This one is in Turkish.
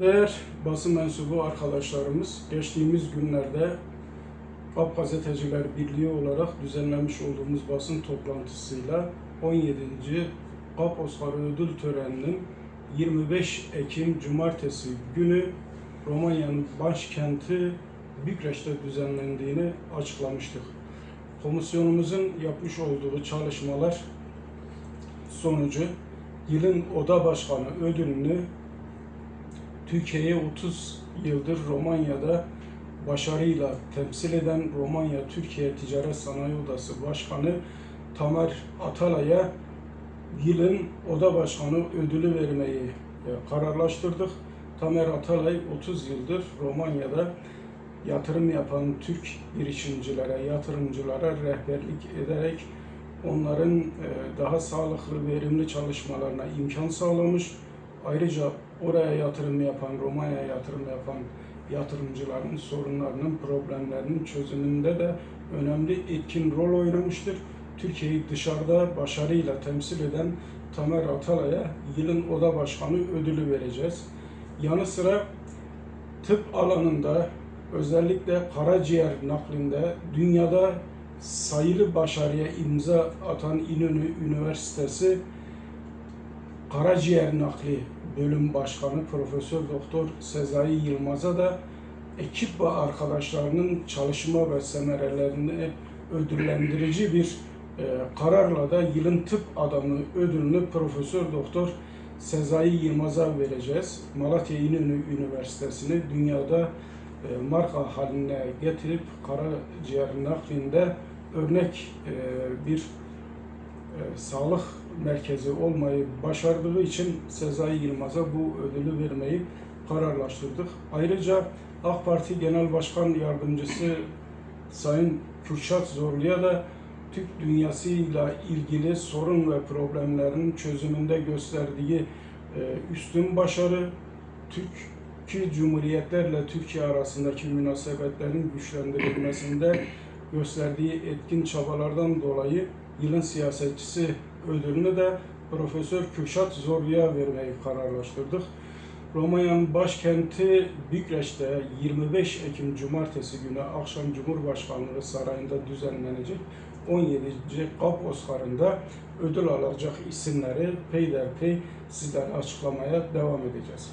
Değer basın mensubu arkadaşlarımız geçtiğimiz günlerde GAP Gazeteciler Birliği olarak düzenlemiş olduğumuz basın toplantısıyla 17. GAP Oscar Ödül Töreni'nin 25 Ekim Cumartesi günü Romanya'nın başkenti Bükreş'te düzenlendiğini açıklamıştık. Komisyonumuzun yapmış olduğu çalışmalar sonucu yılın oda başkanı ödülünü Türkiye'yi 30 yıldır Romanya'da başarıyla temsil eden Romanya Türkiye Ticaret Sanayi Odası Başkanı Tamer Atalay'a yılın oda başkanı ödülü vermeyi e, kararlaştırdık. Tamer Atalay 30 yıldır Romanya'da yatırım yapan Türk girişimcilere, yatırımcılara rehberlik ederek onların e, daha sağlıklı, verimli çalışmalarına imkan sağlamış. Ayrıca oraya yatırım yapan, Romanya'ya yatırım yapan yatırımcıların sorunlarının, problemlerinin çözümünde de önemli etkin rol oynamıştır. Türkiye'yi dışarıda başarıyla temsil eden Tamer Atalay'a yılın oda başkanı ödülü vereceğiz. Yanı sıra tıp alanında özellikle karaciğer naklinde dünyada sayılı başarıya imza atan İnönü Üniversitesi Karaciğer Nakli Bölüm Başkanı Profesör Doktor Sezai Yılmaz'a da ekip ve arkadaşlarının çalışma ve semerelerini ödüllendirici bir e, kararla da yılın tıp adamı ödülünü Profesör Doktor Sezai Yılmaz'a vereceğiz. Malatya İnönü Üniversitesi'ni dünyada e, marka haline getirip karaciğer naklinde örnek e, bir e, sağlık merkezi olmayı başardığı için Sezai Yılmaz'a bu ödülü vermeyi kararlaştırdık. Ayrıca AK Parti Genel Başkan Yardımcısı Sayın Kürşat Zorlu'ya da Türk dünyasıyla ilgili sorun ve problemlerin çözümünde gösterdiği e, üstün başarı, Türk Cumhuriyetlerle Türkiye arasındaki münasebetlerin güçlendirilmesinde gösterdiği etkin çabalardan dolayı yılın siyasetçisi ödülünü de Profesör Kürşat Zorlu'ya vermeyi kararlaştırdık. Romanya'nın başkenti Bükreş'te 25 Ekim Cumartesi günü akşam Cumhurbaşkanlığı Sarayı'nda düzenlenecek 17. GAP Oscar'ında ödül alacak isimleri peyderpey sizlere açıklamaya devam edeceğiz.